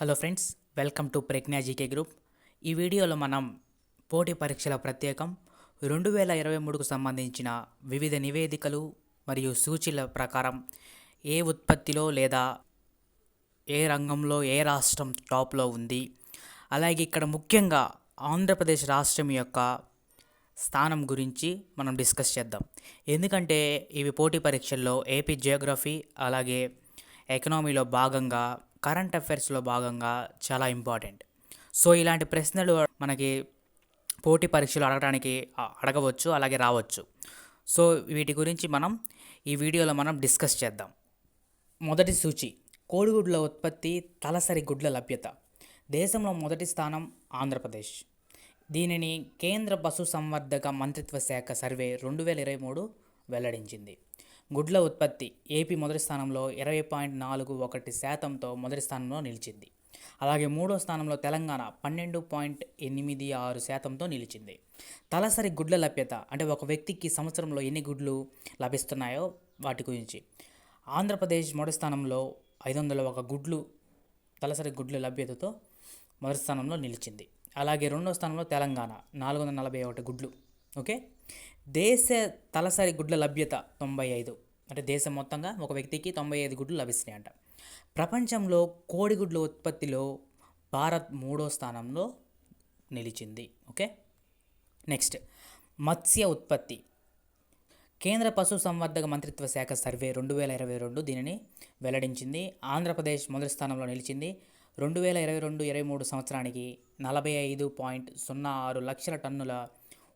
Hello friends welcome to Pragya GK group. ఈ వీడియోలో మనం పోటీ పరీక్షల ప్రత్యేకం రెండు వేల ఇరవై మూడుకు సంబంధించిన వివిధ నివేదికలు మరియు సూచీల ప్రకారం ఏ ఉత్పత్తిలో లేదా ఏ రంగంలో ఏ రాష్ట్రం టాప్లో ఉంది. అలాగే ఇక్కడ ముఖ్యంగా ఆంధ్రప్రదేశ్ రాష్ట్రం యొక్క స్థానం గురించి మనం డిస్కస్ చేద్దాం. ఎందుకంటే ఇవి పోటీ పరీక్షల్లో ఏపీ జియోగ్రఫీ అలాగే ఎకనామీలో భాగంగా కరెంట్ అఫైర్స్లో భాగంగా చాలా ఇంపార్టెంట్. సో ఇలాంటి ప్రశ్నలు మనకి పోటీ పరీక్షలు అడగడానికి అడగవచ్చు అలాగే రావచ్చు. సో వీటి గురించి మనం ఈ వీడియోలో మనం డిస్కస్ చేద్దాం. మొదటి సూచి కోడిగుడ్ల ఉత్పత్తి తలసరి గుడ్ల లభ్యత. దేశంలో మొదటి స్థానం ఆంధ్రప్రదేశ్. దీనిని కేంద్ర పశు సంవర్ధక మంత్రిత్వ శాఖ సర్వే రెండు వేల ఇరవై మూడు వెల్లడించింది. గుడ్ల ఉత్పత్తి ఏపీ మొదటి స్థానంలో ఇరవై పాయింట్ నాలుగు ఒకటి శాతంతో మొదటి స్థానంలో నిలిచింది. అలాగే మూడో స్థానంలో తెలంగాణ పన్నెండు పాయింట్ ఎనిమిది ఆరు శాతంతో నిలిచింది. తలసరి గుడ్ల లభ్యత అంటే ఒక వ్యక్తికి సంవత్సరంలో ఎన్ని గుడ్లు లభిస్తున్నాయో వాటి గురించి. ఆంధ్రప్రదేశ్ మొదటి స్థానంలో ఐదు వందల ఒక గుడ్లు తలసరి గుడ్ల లభ్యతతో మొదటి స్థానంలో నిలిచింది. అలాగే రెండో స్థానంలో తెలంగాణ నాలుగు వందల నలభై ఒకటి గుడ్లు. ఓకే? దేశ తలసరి గుడ్ల లభ్యత తొంభై ఐదు. అంటే దేశం మొత్తంగా ఒక వ్యక్తికి తొంభై ఐదు గుడ్లు లభిస్తున్నాయంట. ప్రపంచంలో కోడిగుడ్ల ఉత్పత్తిలో భారత్ మూడో స్థానంలో నిలిచింది. ఓకే? నెక్స్ట్. మత్స్య ఉత్పత్తి. కేంద్ర పశు సంవర్ధక మంత్రిత్వ శాఖ సర్వే రెండు వేల ఇరవై రెండు దీనిని వెల్లడించింది. ఆంధ్రప్రదేశ్ మొదటి స్థానంలో నిలిచింది. రెండు వేల ఇరవై రెండు ఇరవై మూడు సంవత్సరానికి నలభై ఐదు పాయింట్ సున్నా ఆరు లక్షల టన్నుల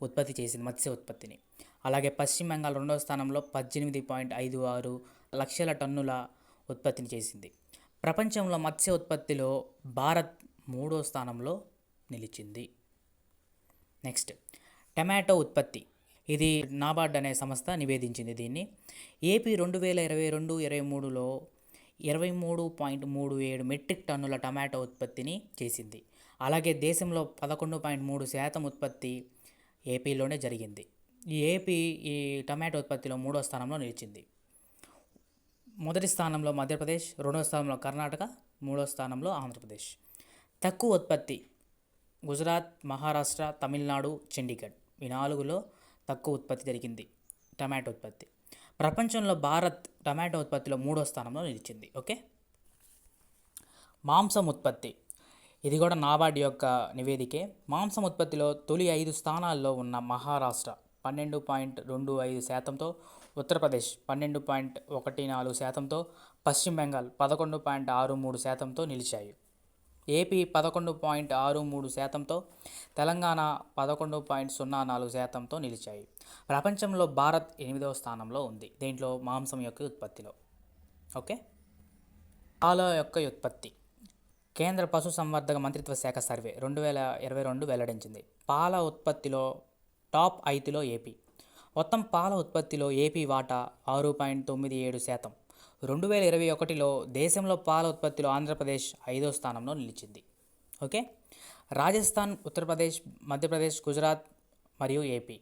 ఉత్పత్తి చేసింది మత్స్య ఉత్పత్తిని. అలాగే పశ్చిమ బెంగాల్ రెండవ స్థానంలో పద్దెనిమిది పాయింట్ ఐదు ఆరు లక్షల టన్నుల ఉత్పత్తిని చేసింది. ప్రపంచంలో మత్స్య ఉత్పత్తిలో భారత్ మూడో స్థానంలో నిలిచింది. నెక్స్ట్ టమాటో ఉత్పత్తి. ఇది నాబార్డ్ అనే సంస్థ నివేదించింది దీన్ని. ఏపీ రెండు వేల ఇరవై రెండు ఇరవై మూడులో ఇరవై మూడు పాయింట్ మూడు ఏడు మెట్రిక్ టన్నుల టమాటో ఉత్పత్తిని చేసింది. అలాగే దేశంలో పదకొండు పాయింట్ మూడు శాతం ఉత్పత్తి ఏపీలోనే జరిగింది. ఏపీ ఈ టమాటో ఉత్పత్తిలో మూడో స్థానంలో నిలిచింది. మొదటి స్థానంలో మధ్యప్రదేశ్ రెండో స్థానంలో కర్ణాటక మూడో స్థానంలో ఆంధ్రప్రదేశ్. తక్కువ ఉత్పత్తి గుజరాత్ మహారాష్ట్ర తమిళనాడు చండీగఢ్ ఈ నాలుగులో తక్కువ ఉత్పత్తి జరిగింది టమాటో ఉత్పత్తి. ప్రపంచంలో భారత్ టమాటో ఉత్పత్తిలో మూడో స్థానంలో నిలిచింది. ఓకే? మాంసం ఉత్పత్తి. ఇది కూడా నాబార్డ్ యొక్క నివేదికే. మాంసం ఉత్పత్తిలో తొలి ఐదు స్థానాల్లో ఉన్న మహారాష్ట్ర పన్నెండు పాయింట్ రెండు ఐదు శాతంతో ఉత్తరప్రదేశ్ పన్నెండు పాయింట్ ఒకటి నాలుగు శాతంతో పశ్చిమ బెంగాల్ పదకొండు పాయింట్ ఆరు మూడు శాతంతో నిలిచాయి. ఏపీ పదకొండు పాయింట్ ఆరు మూడు శాతంతో తెలంగాణ పదకొండు పాయింట్ సున్నా నాలుగు శాతంతో నిలిచాయి. ప్రపంచంలో భారత్ ఎనిమిదవ స్థానంలో ఉంది. దీంట్లో మాంసం యొక్క ఉత్పత్తిలో. ఓకే? పాల యొక్క ఉత్పత్తి. కేంద్ర పశు సంవర్ధక మంత్రిత్వ శాఖ సర్వే రెండు వేల ఇరవై రెండు వెల్లడించింది. పాల ఉత్పత్తిలో టాప్ ఐదులో ఏపీ. మొత్తం పాల ఉత్పత్తిలో ఏపీ వాటా ఆరు పాయింట్ తొమ్మిది ఏడు శాతం. రెండు వేల ఇరవై ఒకటిలో దేశంలో పాల ఉత్పత్తిలో ఆంధ్రప్రదేశ్ ఐదో స్థానంలో నిలిచింది. ఓకే? రాజస్థాన్ ఉత్తరప్రదేశ్ మధ్యప్రదేశ్ గుజరాత్ మరియు ఏపీ.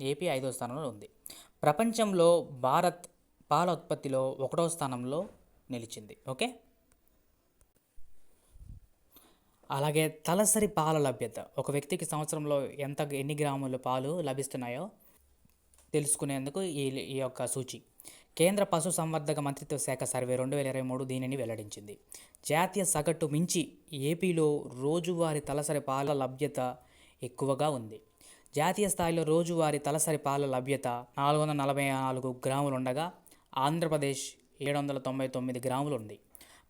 ఏపీ ఐదో స్థానంలో ఉంది. ప్రపంచంలో భారత్ పాల ఉత్పత్తిలో ఒకటో స్థానంలో నిలిచింది. ఓకే? అలాగే తలసరి పాల లభ్యత. ఒక వ్యక్తికి సంవత్సరంలో ఎంత ఎన్ని గ్రాముల పాలు లభిస్తున్నాయో తెలుసుకునేందుకు ఈ ఈ యొక్క సూచి. కేంద్ర పశు సంవర్ధక మంత్రిత్వ శాఖ సర్వే రెండు వేల ఇరవై మూడు దీనిని వెల్లడించింది. జాతీయ సగటు మించి ఏపీలో రోజువారీ తలసరి పాల లభ్యత ఎక్కువగా ఉంది. జాతీయ స్థాయిలో రోజువారీ తలసరి పాల లభ్యత నాలుగు వందల నలభై నాలుగు గ్రాములు ఉండగా ఆంధ్రప్రదేశ్ ఏడు వందల తొంభై తొమ్మిది గ్రాములు ఉంది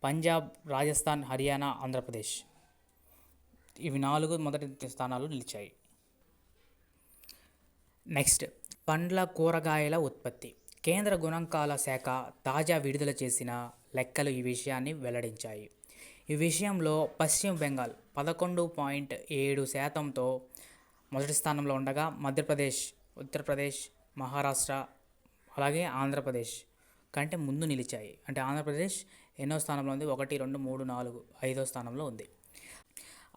పంజాబ్ రాజస్థాన్ హర్యానా ఆంధ్రప్రదేశ్. ఇవి నాలుగు మొదటి స్థానాలు నిలిచాయి. నెక్స్ట్ పండ్ల కూరగాయల ఉత్పత్తి. కేంద్ర గుణాంకాల శాఖ తాజా విడుదల చేసిన లెక్కలు ఈ విషయాన్ని వెల్లడించాయి. ఈ విషయంలో పశ్చిమ బెంగాల్ పదకొండు పాయింట్ ఏడు శాతంతో మొదటి స్థానంలో ఉండగా మధ్యప్రదేశ్ ఉత్తరప్రదేశ్ మహారాష్ట్ర అలాగే ఆంధ్రప్రదేశ్ కంటే ముందు నిలిచాయి. అంటే ఆంధ్రప్రదేశ్ ఎన్నో స్థానంలో ఉంది? ఒకటి రెండు మూడు నాలుగు ఐదో స్థానంలో ఉంది.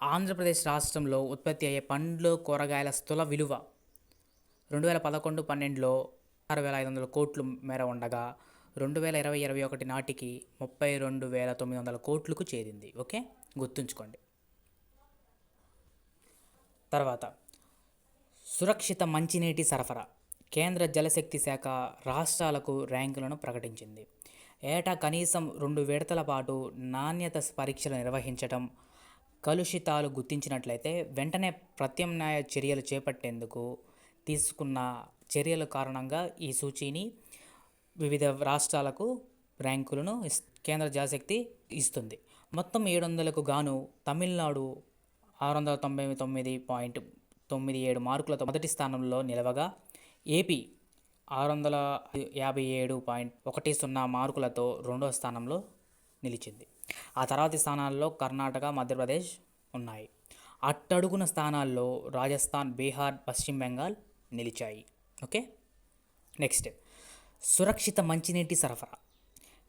ఆంధ్రప్రదేశ్ రాష్ట్రంలో ఉత్పత్తి అయ్యే పండ్లు కూరగాయల స్థూల విలువ రెండు వేల పదకొండు పన్నెండులో ఆరు వేల ఐదు వందల కోట్లు మేర ఉండగా రెండు వేల ఇరవై ఇరవై ఒకటి నాటికి ముప్పై రెండు వేల తొమ్మిది వందల కోట్లకు చేరింది. ఓకే? గుర్తుంచుకోండి. తర్వాత సురక్షిత మంచినీటి సరఫరా కేంద్ర జలశక్తి శాఖ రాష్ట్రాలకు ర్యాంకులను ప్రకటించింది. ఏటా కనీసం రెండు విడతల పాటు నాణ్యత పరీక్షలు నిర్వహించడం కలుషితాలు గుర్తించినట్లయితే వెంటనే ప్రత్యామ్నాయ చర్యలు చేపట్టేందుకు తీసుకున్న చర్యల కారణంగా ఈ సూచీని వివిధ రాష్ట్రాలకు ర్యాంకులను కేంద్ర జలశక్తి ఇస్తుంది. మొత్తం ఏడు వందలకు గాను తమిళనాడు ఆరు వందల తొంభై తొమ్మిది పాయింట్ తొమ్మిది ఏడు మార్కులతో మొదటి స్థానంలో నిలవగా ఏపీ ఆరు వందల యాభై ఏడు పాయింట్ ఒకటి సున్నా మార్కులతో రెండవ స్థానంలో నిలిచింది. ఆ తర్వాతి స్థానాల్లో కర్ణాటక మధ్యప్రదేశ్ ఉన్నాయి. అట్టడుగున స్థానాల్లో రాజస్థాన్ బీహార్ పశ్చిమ బెంగాల్ నిలిచాయి. ఓకే? నెక్స్ట్. సురక్షిత మంచినీటి సరఫరా.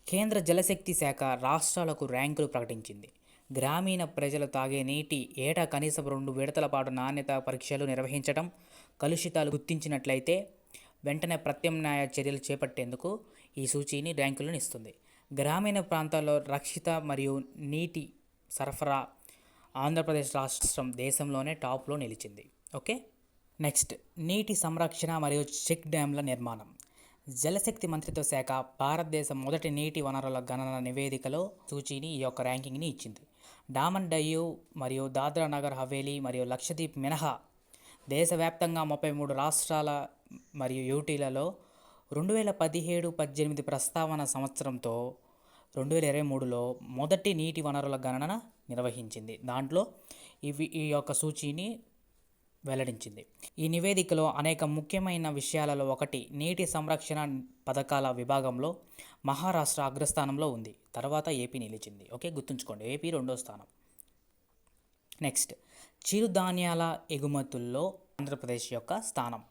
కేంద్ర జలశక్తి శాఖ రాష్ట్రాలకు ర్యాంకులు ప్రకటించింది. గ్రామీణ ప్రజలు తాగే నీటి ఏటా కనీసం రెండు విడతల పాటు నాణ్యత పరీక్షలు నిర్వహించడం కలుషితాలు గుర్తించినట్లయితే వెంటనే ప్రత్యామ్నాయ చర్యలు చేపట్టేందుకు ఈ సూచీని ర్యాంకులను ఇస్తుంది. గ్రామీణ ప్రాంతాల్లో రక్షిత మరియు నీటి సరఫరా ఆంధ్రప్రదేశ్ రాష్ట్రం దేశంలోనే టాప్లో నిలిచింది. ఓకే? నెక్స్ట్ నీటి సంరక్షణ మరియు చెక్ డ్యాంల నిర్మాణం. జలశక్తి మంత్రిత్వ శాఖ భారతదేశం మొదటి నీటి వనరుల గణన నివేదికలో సూచీని ఈ యొక్క ర్యాంకింగ్ని ఇచ్చింది. డామన్ డయ్యూ మరియు దాద్రా నగర్ హవేలీ మరియు లక్షద్వీప్ మినహా దేశవ్యాప్తంగా ముప్పై మూడు రాష్ట్రాల మరియు యూటీలలో రెండు వేల పదిహేడు పద్దెనిమిది ప్రస్తావన సంవత్సరంతో రెండు వేల ఇరవై మూడులో మొదటి నీటి వనరుల గణన నిర్వహించింది. దాంట్లో ఇవి ఈ యొక్క సూచీని వెల్లడించింది. ఈ నివేదికలో అనేక ముఖ్యమైన విషయాలలో ఒకటి నీటి సంరక్షణ పథకాల విభాగంలో మహారాష్ట్ర అగ్రస్థానంలో ఉంది. తర్వాత ఏపీ నిలిచింది. ఓకే గుర్తుంచుకోండి. ఏపీ రెండో స్థానం. నెక్స్ట్ చిరుధాన్యాల ఎగుమతుల్లో ఆంధ్రప్రదేశ్ యొక్క స్థానం.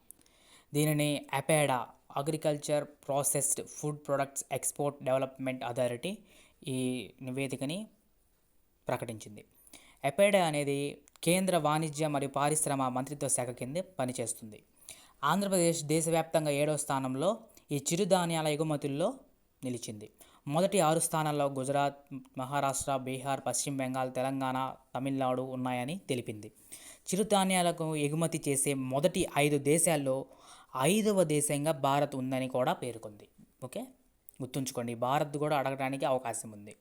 దీనిని APEDA agriculture processed food products export development authority ఈ నివేదికని ప్రకటించింది. ఎపేడా అనేది కేంద్ర వాణిజ్య మరియు పారిశ్రమ మంత్రిత్వ శాఖ కింద పనిచేస్తుంది. ఆంధ్రప్రదేశ్ దేశవ్యాప్తంగా ఏడో స్థానంలో ఈ చిరుధాన్యాల ఎగుమతుల్లో నిలిచింది. మొదటి ఆరు స్థానాల్లో గుజరాత్ మహారాష్ట్ర బీహార్ పశ్చిమ బెంగాల్ తెలంగాణ తమిళనాడు ఉన్నాయని తెలిపింది. చిరుధాన్యాలకు ఎగుమతి చేసే మొదటి ఐదు దేశాల్లో ఐదవ దేశంగా భారత్ ఉందని కూడా పేర్కొంది. ఓకే? గుర్తుంచుకోండి భారత్ కూడా అడగడానికి అవకాశం ఉంది.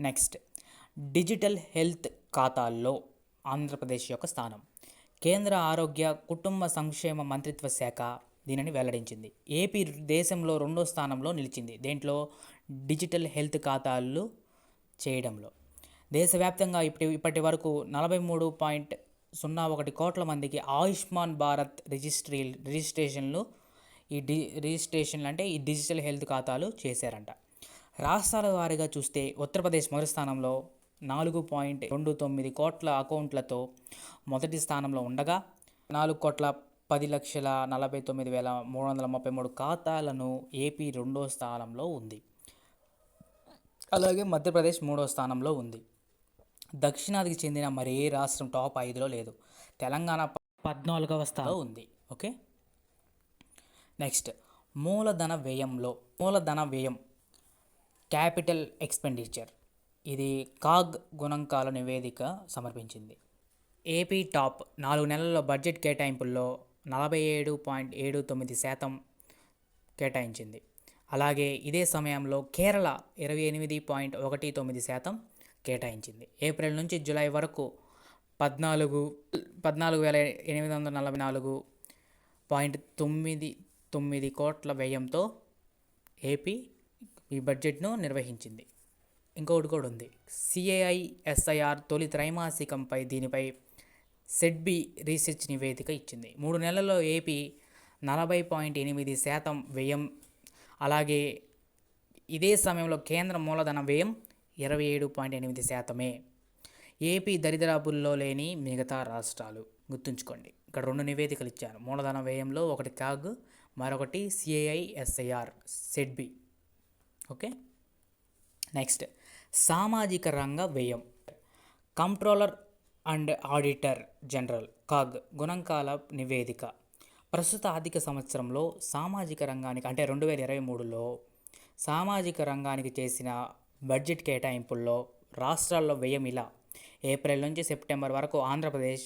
నెక్స్ట్ డిజిటల్ హెల్త్ ఖాతాల్లో ఆంధ్రప్రదేశ్ యొక్క స్థానం. కేంద్ర ఆరోగ్య కుటుంబ సంక్షేమ మంత్రిత్వ శాఖ దీనిని వెల్లడించింది. ఏపీ దేశంలో రెండో స్థానంలో నిలిచింది. దేంట్లో? డిజిటల్ హెల్త్ ఖాతాలు చేయడంలో. దేశవ్యాప్తంగా ఇప్పటి ఇప్పటి వరకు నలభై మూడు పాయింట్ సున్నా ఒకటి కోట్ల మందికి ఆయుష్మాన్ భారత్ రిజిస్ట్రీ రిజిస్ట్రేషన్లు ఈ డి రిజిస్ట్రేషన్లు అంటే ఈ డిజిటల్ హెల్త్ ఖాతాలు చేశారంట. రాష్ట్రాల వారీగా చూస్తే ఉత్తరప్రదేశ్ మొదటి స్థానంలో నాలుగు పాయింట్ రెండు తొమ్మిది కోట్ల అకౌంట్లతో మొదటి స్థానంలో ఉండగా నాలుగు కోట్ల పది లక్షల నలభై తొమ్మిది వేల మూడు వందల ముప్పై మూడు ఖాతాలను ఏపీ రెండో స్థానంలో ఉంది. అలాగే మధ్యప్రదేశ్ మూడో స్థానంలో ఉంది. దక్షిణాదికి చెందిన మరే రాష్ట్రం టాప్ ఐదులో లేదు. తెలంగాణ పద్నాలుగవ స్థానంలో ఉంది. ఓకే? నెక్స్ట్ మూలధన వ్యయంలో మూలధన వ్యయం క్యాపిటల్ ఎక్స్పెండిచర్. ఇది కాగ్ గుణాంకాల నివేదిక సమర్పించింది. ఏపీ టాప్ నాలుగు నెలల్లో బడ్జెట్ కేటాయింపుల్లో నలభై ఏడు పాయింట్ ఏడు తొమ్మిది శాతం కేటాయించింది. అలాగే ఇదే సమయంలో కేరళ ఇరవై ఎనిమిది పాయింట్ ఒకటి తొమ్మిది శాతం కేటాయించింది. ఏప్రిల్ నుంచి జూలై వరకు పద్నాలుగు పద్నాలుగు వేల ఎనిమిది వందల నలభై నాలుగు పాయింట్ తొమ్మిది తొమ్మిది కోట్ల వ్యయంతో ఏపీ ఈ బడ్జెట్ను నిర్వహించింది. ఇంకొకటి కూడా ఉంది. సిఏఐఎస్ఐఆర్ తొలి త్రైమాసికంపై దీనిపై సెడ్బి రీసెర్చ్ నివేదిక ఇచ్చింది. మూడు నెలల్లో ఏపీ నలభై పాయింట్ ఎనిమిది శాతం వ్యయం అలాగే ఇదే సమయంలో కేంద్ర మూలధన వ్యయం ఇరవై ఏడు పాయింట్ ఎనిమిది శాతమే. ఏపీ దరిద్రాబుల్లో లేని మిగతా రాష్ట్రాలు గుర్తుంచుకోండి. ఇక్కడ రెండు నివేదికలు ఇచ్చాను మూలధన వ్యయంలో ఒకటి కాగ్ మరొకటి సిఐఐఎస్ఐఆర్ సెడ్బి. ఓకే? నెక్స్ట్ సామాజిక రంగ వ్యయం. Controller and auditor general CAG గుణాంకాల నివేదిక. ప్రస్తుత ఆర్థిక సంవత్సరంలో సామాజిక రంగానికి అంటే రెండు వేల ఇరవై మూడులో సామాజిక రంగానికి చేసిన బడ్జెట్ కేటాయింపుల్లో రాష్ట్రాల్లో వ్యయం ఇలా. ఏప్రిల్ నుంచి సెప్టెంబర్ వరకు ఆంధ్రప్రదేశ్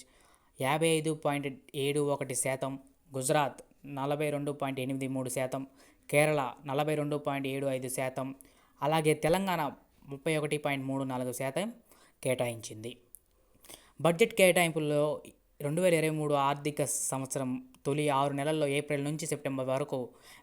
యాభై ఐదు పాయింట్ ఏడు ఒకటి శాతం గుజరాత్ నలభై రెండు పాయింట్ ఎనిమిది మూడు శాతం కేరళ నలభై రెండు పాయింట్ ఏడు ఐదు శాతం అలాగే తెలంగాణ ముప్పై ఒకటి పాయింట్ మూడు నాలుగు శాతం కేటాయించింది. బడ్జెట్ కేటాయింపుల్లో రెండు వేల ఇరవై మూడు ఆర్థిక సంవత్సరం తొలి ఆరు నెలల్లో ఏప్రిల్ నుంచి సెప్టెంబర్ వరకు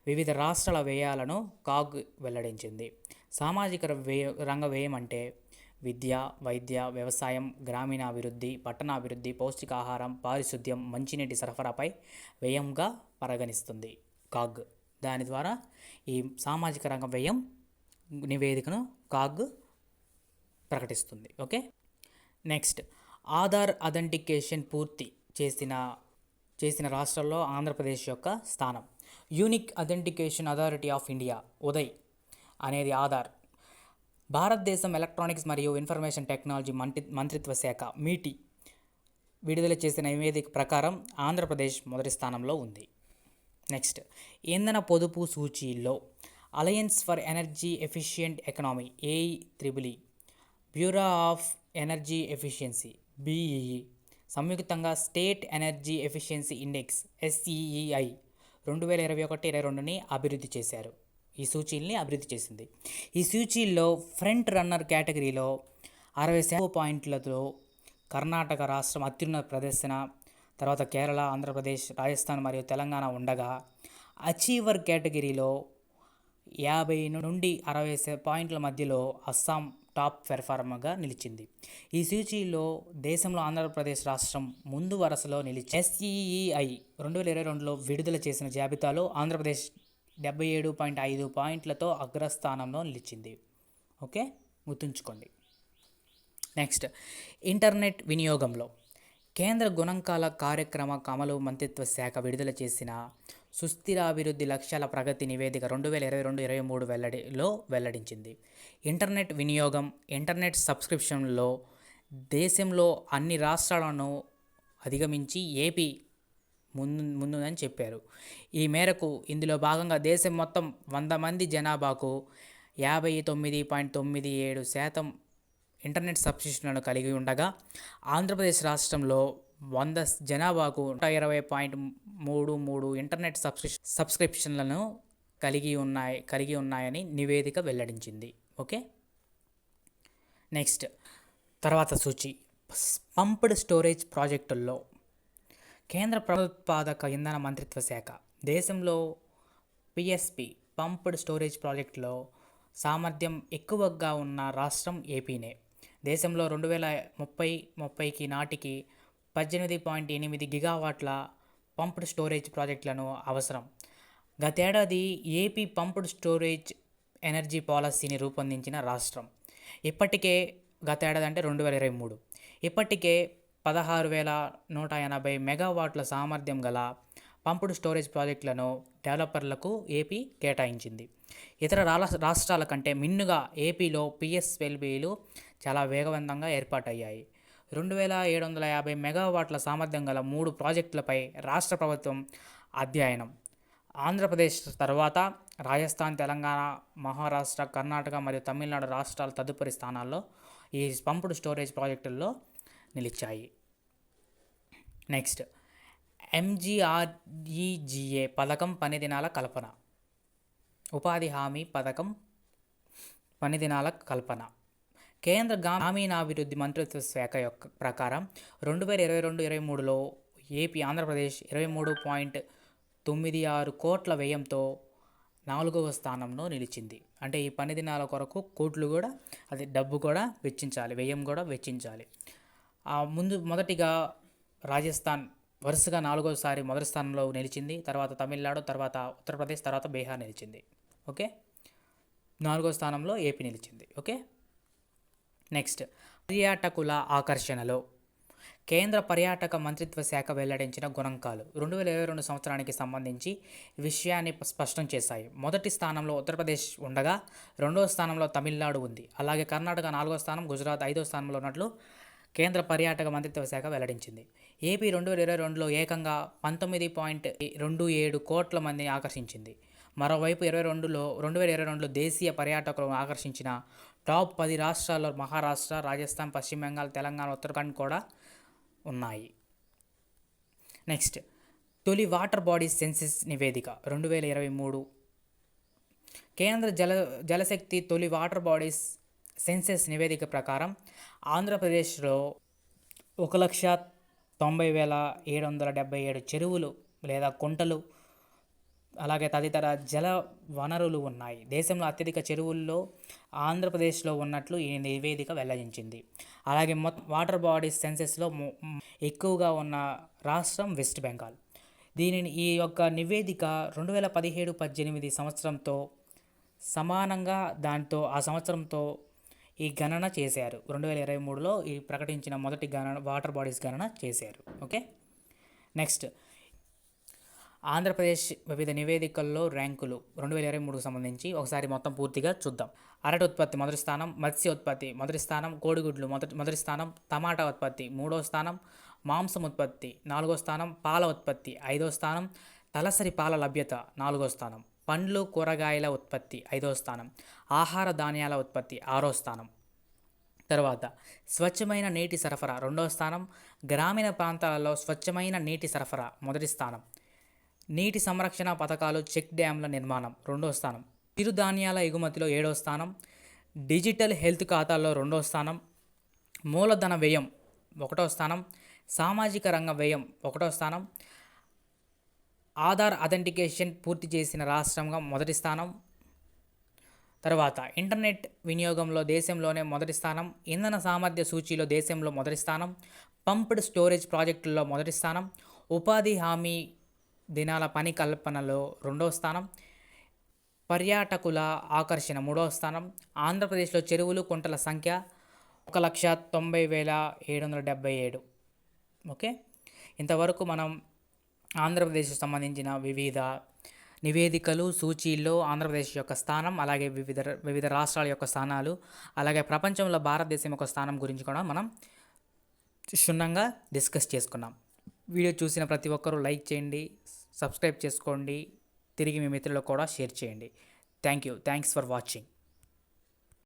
వివిధ రాష్ట్రాల వ్యయాలను కాగ్ వెల్లడించింది. సామాజిక వ్యయ రంగ వ్యయం అంటే విద్య వైద్య వ్యవసాయం గ్రామీణాభివృద్ధి పట్టణాభివృద్ధి పౌష్టికాహారం పారిశుద్ధ్యం మంచినీటి సరఫరాపై వ్యయంగా పరిగణిస్తుంది. కాగ్. దాని ద్వారా ఈ సామాజిక రంగ వ్యయం నివేదికను కాగ్ ప్రకటిస్తుంది. ఓకే? నెక్స్ట్. ఆధార్ అథెంటికేషన్ పూర్తి చేసిన చేసిన రాష్ట్రాల్లో ఆంధ్రప్రదేశ్ యొక్క స్థానం. Unique authentication authority of India Uday. అనేది ఆధార్. భారతదేశం ఎలక్ట్రానిక్స్ మరియు ఇన్ఫర్మేషన్ టెక్నాలజీ మంత్రి మంత్రిత్వ శాఖ మీటి విడుదల చేసిన నివేదిక ప్రకారం ఆంధ్రప్రదేశ్ మొదటి స్థానంలో ఉంది. నెక్స్ట్ ఇంధన పొదుపు సూచీలో alliance for energy efficient economy A E triple E bureau of energy efficiency B E E సంయుక్తంగా state energy efficiency index S E E I రెండు వేల ఇరవై ఒకటి ఇరవై రెండుని అభివృద్ధి చేశారు. ఈ సూచీల్ని అభివృద్ధి చేసింది. ఈ సూచీల్లో ఫ్రంట్ రన్నర్ కేటగిరీలో అరవై శాతం పాయింట్లతో కర్ణాటక రాష్ట్రం అత్యున్నత ప్రదర్శన తర్వాత కేరళ ఆంధ్రప్రదేశ్ రాజస్థాన్ మరియు తెలంగాణ ఉండగా అచీవర్ కేటగిరీలో యాభై నుండి అరవై పాయింట్ల మధ్యలో అస్సాం టాప్ పెర్ఫార్మర్గా నిలిచింది. ఈ సూచీలో దేశంలో ఆంధ్రప్రదేశ్ రాష్ట్రం ముందు వరుసలో నిలిచి ఎస్ఈఈఐ రెండు వేల ఇరవై రెండులో విడుదల చేసిన జాబితాలో ఆంధ్రప్రదేశ్ డెబ్బై ఏడు పాయింట్ ఐదు పాయింట్లతో అగ్రస్థానంలో నిలిచింది. ఓకే? గుర్తుంచుకోండి. నెక్స్ట్ ఇంటర్నెట్ వినియోగంలో. కేంద్ర గుణాంకాల కార్యక్రమ అమలు మంత్రిత్వ శాఖ విడుదల చేసిన సుస్థిర అభివృద్ధి లక్ష్యాల ప్రగతి నివేదిక రెండు వేల ఇరవై రెండు ఇరవై మూడు వెల్లడిలో వెల్లడించింది. ఇంటర్నెట్ వినియోగం ఇంటర్నెట్ సబ్స్క్రిప్షన్లో దేశంలో అన్ని రాష్ట్రాలను అధిగమించి ఏపీ ముందు ముందుందని చెప్పారు. ఈ మేరకు ఇందులో భాగంగా దేశం మొత్తం వంద మంది జనాభాకు యాభై తొమ్మిది పాయింట్ తొమ్మిది ఏడు శాతం ఇంటర్నెట్ సబ్స్క్రిప్షన్లను కలిగి ఉండగా ఆంధ్రప్రదేశ్ రాష్ట్రంలో వంద జనాభాకు నూట ఇరవై పాయింట్ మూడు మూడు ఇంటర్నెట్ సబ్స్క్రిప్ సబ్స్క్రిప్షన్లను కలిగి ఉన్నాయి కలిగి ఉన్నాయని నివేదిక వెల్లడించింది. ఓకే? నెక్స్ట్ తర్వాత సూచి. పంప్డ్ స్టోరేజ్ ప్రాజెక్టుల్లో కేంద్ర ప్రభుత్వాదక ఇంధన మంత్రిత్వ శాఖ. దేశంలో పిఎస్పి పంప్డ్ స్టోరేజ్ ప్రాజెక్టులో సామర్థ్యం ఎక్కువగా ఉన్న రాష్ట్రం ఏపీనే. దేశంలో రెండు వేల ముప్పై ముప్పైకి నాటికి పద్దెనిమిది పాయింట్ ఎనిమిది గిగావాట్ల పంప్డ్ స్టోరేజ్ ప్రాజెక్టులను అవసరం. గతేడాది ఏపీ పంప్డ్ స్టోరేజ్ ఎనర్జీ పాలసీని రూపొందించిన రాష్ట్రం. ఇప్పటికే గతేడాది అంటే రెండు వేల ఇరవై మూడు. ఇప్పటికే పదహారు వేల నూట ఎనభై మెగావాట్ల సామర్థ్యం గల పంపుడు స్టోరేజ్ ప్రాజెక్టులను డెవలపర్లకు ఏపీ కేటాయించింది. ఇతర రాష్ట్రాల కంటే మిన్నుగా ఏపీలో పిఎస్ఎల్బీలు చాలా వేగవంతంగా ఏర్పాటయ్యాయి. రెండు వేల ఏడు వందల యాభై మెగావాట్ల సామర్థ్యం గల మూడు ప్రాజెక్టులపై రాష్ట్ర ప్రభుత్వం అధ్యయనం. ఆంధ్రప్రదేశ్ తర్వాత రాజస్థాన్ తెలంగాణ మహారాష్ట్ర కర్ణాటక మరియు తమిళనాడు రాష్ట్రాల తదుపరి స్థానాల్లో ఈ పంపుడు స్టోరేజ్ ప్రాజెక్టుల్లో నిలిచాయి. నెక్స్ట్ ఎంజీఆర్ఈజీఏ పథకం పని దినాల కల్పన. ఉపాధి హామీ పథకం పని దినాల కల్పన. కేంద్ర గ్రామీణాభివృద్ధి మంత్రిత్వ శాఖ యొక్క ప్రకారం రెండు వేల ఇరవై రెండు ఇరవై మూడులో ఏపీ ఆంధ్రప్రదేశ్ ఇరవై మూడు పాయింట్ తొమ్మిది ఆరు కోట్ల వ్యయంతో నాలుగవ స్థానంలో నిలిచింది. అంటే ఈ పని దినాల కొరకు కోట్లు కూడా అది డబ్బు కూడా వెచ్చించాలి వ్యయం కూడా వెచ్చించాలి. ముందు మొదటిగా రాజస్థాన్ వరుసగా నాలుగోసారి మొదటి స్థానంలో నిలిచింది తర్వాత తమిళనాడు తర్వాత ఉత్తరప్రదేశ్ తర్వాత బీహార్ నిలిచింది. ఓకే? నాలుగో స్థానంలో ఏపీ నిలిచింది. ఓకే? నెక్స్ట్ పర్యాటకుల ఆకర్షణలో. కేంద్ర పర్యాటక మంత్రిత్వ శాఖ వెల్లడించిన గుణంకాలు రెండు వేల ఇరవై రెండు సంవత్సరానికి సంబంధించి విషయాన్ని స్పష్టం చేశాయి. మొదటి స్థానంలో ఉత్తరప్రదేశ్ ఉండగా రెండో స్థానంలో తమిళనాడు ఉంది. అలాగే కర్ణాటక నాలుగో స్థానం గుజరాత్ ఐదో స్థానంలో ఉన్నట్లు కేంద్ర పర్యాటక మంత్రిత్వ శాఖ వెల్లడించింది. ఏపీ రెండు వేల ఇరవై రెండులో ఏకంగా పంతొమ్మిది పాయింట్ రెండు ఏడు కోట్ల మందిని ఆకర్షించింది. మరోవైపు ఇరవై రెండులో రెండు వేల ఇరవై రెండులో దేశీయ పర్యాటకులను ఆకర్షించిన టాప్ పది రాష్ట్రాల్లో మహారాష్ట్ర రాజస్థాన్ పశ్చిమ బెంగాల్ తెలంగాణ ఉత్తరాఖండ్ కూడా ఉన్నాయి. నెక్స్ట్ తొలి వాటర్ బాడీస్ సెన్సెస్ నివేదిక రెండు వేల ఇరవై మూడు. కేంద్ర జల జలశక్తి తొలి వాటర్ బాడీస్ సెన్సెస్ నివేదిక ప్రకారం ఆంధ్రప్రదేశ్లో ఒక లక్ష తొంభై వేల ఏడు వందల డెబ్బై ఏడు చెరువులు లేదా కుంటలు అలాగే తదితర జల వనరులు ఉన్నాయి. దేశంలో అత్యధిక చెరువుల్లో ఆంధ్రప్రదేశ్లో ఉన్నట్లు ఈ నివేదిక వెల్లడించింది. అలాగే మొత్తం వాటర్ బాడీస్ సెన్సెస్లో ఎక్కువగా ఉన్న రాష్ట్రం వెస్ట్ బెంగాల్. దీనిని ఈ యొక్క నివేదిక రెండు వేల పదిహేడు పద్దెనిమిది సంవత్సరంతో సమానంగా దాంతో ఆ సంవత్సరంతో ఈ గణన చేశారు. రెండు వేల ఇరవై మూడులో ఈ ప్రకటించిన మొదటి గణన వాటర్ బాడీస్ గణన చేశారు. ఓకే? నెక్స్ట్. ఆంధ్రప్రదేశ్ వివిధ నివేదికల్లో ర్యాంకులు రెండు వేల ఇరవై మూడుకు సంబంధించి ఒకసారి మొత్తం పూర్తిగా చూద్దాం. అరటి ఉత్పత్తి మొదటి స్థానం మత్స్య ఉత్పత్తి మొదటి స్థానం కోడిగుడ్లు మొదటి మొదటి స్థానం టమాటా ఉత్పత్తి మూడో స్థానం మాంసం ఉత్పత్తి నాలుగో స్థానం పాల ఉత్పత్తి ఐదో స్థానం తలసరి పాల లభ్యత నాలుగో స్థానం. పండ్లు కూరగాయల ఉత్పత్తి ఐదో స్థానం. ఆహార ధాన్యాల ఉత్పత్తి ఆరో స్థానం. తర్వాత స్వచ్ఛమైన నీటి సరఫరా రెండవ స్థానం. గ్రామీణ ప్రాంతాలలో స్వచ్ఛమైన నీటి సరఫరా మొదటి స్థానం. నీటి సంరక్షణ పథకాలు చెక్ డ్యాంల నిర్మాణం రెండో స్థానం. చిరుధాన్యాల ఎగుమతిలో ఏడో స్థానం. డిజిటల్ హెల్త్ ఖాతాల్లో రెండో స్థానం. మూలధన వ్యయం ఒకటో స్థానం. సామాజిక రంగ వ్యయం ఒకటో స్థానం. ఆధార్ అథెంటికేషన్ పూర్తి చేసిన రాష్ట్రంగా మొదటి స్థానం. తర్వాత ఇంటర్నెట్ వినియోగంలో దేశంలోనే మొదటి స్థానం. ఇంధన సామర్థ్య సూచీలో దేశంలో మొదటి స్థానం. పంప్డ్ స్టోరేజ్ ప్రాజెక్టుల్లో మొదటి స్థానం. ఉపాధి హామీ దినాల పని కల్పనలో రెండవ స్థానం. పర్యాటకుల ఆకర్షణ మూడవ స్థానం. ఆంధ్రప్రదేశ్లో చెరువులు కుంటల సంఖ్య ఒక లక్ష తొంభై వేల ఏడు వందల డెబ్బై ఏడు. ఓకే? ఇంతవరకు మనం ఆంధ్రప్రదేశ్కు సంబంధించిన వివిధ నివేదికలు సూచీల్లో ఆంధ్రప్రదేశ్ యొక్క స్థానం అలాగే వివిధ వివిధ రాష్ట్రాల యొక్క స్థానాలు అలాగే ప్రపంచంలో భారతదేశం యొక్క స్థానం గురించి కూడా మనం క్షుణ్ణంగా డిస్కస్ చేసుకున్నాం. వీడియో చూసిన ప్రతి ఒక్కరూ లైక్ చేయండి సబ్స్క్రైబ్ చేసుకోండి తిరిగి మీ మిత్రులకు కూడా షేర్ చేయండి. Thank you. Thanks for watching.